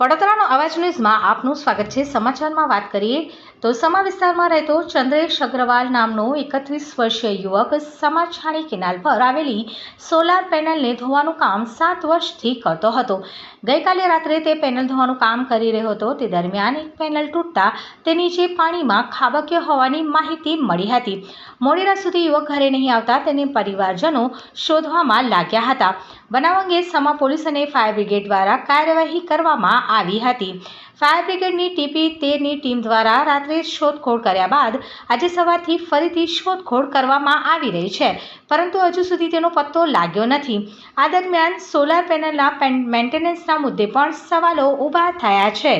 વડોદરાનો અવાજ ન્યૂઝમાં આપનું સ્વાગત છે. સમાચારમાં વાત કરીએ તો સમા વિસ્તારમાં રહેતો ચંદ્રેશ અગ્રવાલ નામનો એકત્રીસ વર્ષીય યુવક સમાછાણી કેનાલ પર આવેલી સોલાર પેનલને ધોવાનું કામ સાત વર્ષથી કરતો હતો. ગઈકાલે રાત્રે તે પેનલ ધોવાનું કામ કરી રહ્યો હતો. તે દરમિયાન એક પેનલ તૂટતા તે નીચે પાણીમાં ખાબક્યો હોવાની માહિતી મળી હતી. મોડી રાત સુધી યુવક ઘરે નહીં આવતા તેને પરિવારજનો શોધવામાં લાગ્યા હતા. બનાવ અંગે સમા પોલીસ અને ફાયર બ્રિગેડ દ્વારા કાર્યવાહી કરવામાં આવી હતી. ફાયર બ્રિગેડની ટીપી તેરની ટીમ દ્વારા રાત્રે શોધખોળ કર્યા બાદ આજે સવારથી ફરીથી શોધખોળ કરવામાં આવી રહી છે. પરંતુ હજુ સુધી તેનો પત્તો લાગ્યો નથી. આ દરમિયાન સોલાર પેનલના મેન્ટેનન્સના મુદ્દે પણ સવાલો ઊભા થયા છે.